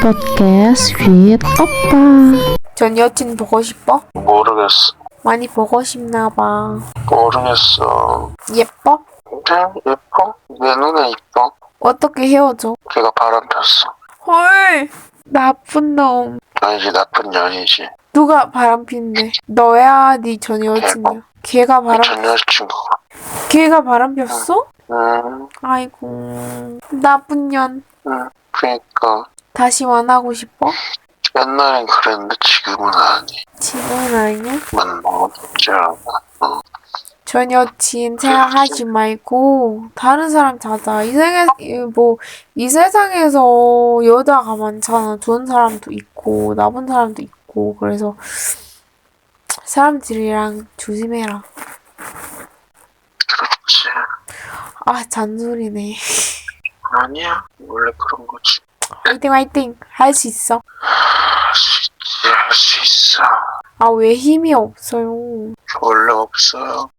Podcast with 오빠. 전 여친 보고 싶어? 모르겠어. 많이 보고 싶나 봐. 모르겠어. 예뻐? 그냥 예뻐? 내 눈에 이뻐? 어떻게 헤어져? 걔가 바람 폈어. 헐! 나쁜 놈. 아니지, 나쁜 년이지. 누가 바람 피는데? 너야, 네 전 여친이야. 걔가 바람, 전 여자친구가. 걔가 바람 폈어? 음, 아이고, 나쁜 년. 음. 그니까. 다시 만나고 싶어? 옛날엔 그랬는데 지금은 아니. 지금은 아니야? 만나겠지 않아. 전 여친 생각하지 말고 다른 사람 찾아. 이 세계 뭐이 세상에서 여자가 많잖아. 좋은 사람도 있고 나쁜 사람도 있고 그래서 사람들이랑 조심해라. 그렇지. 아 잔소리네. 아니야. 원래 그런 거지. 화이팅 화이팅 할 수 있어. 할수 있지, 할수 있어. 아 왜 힘이 없어요? 원래 없어요.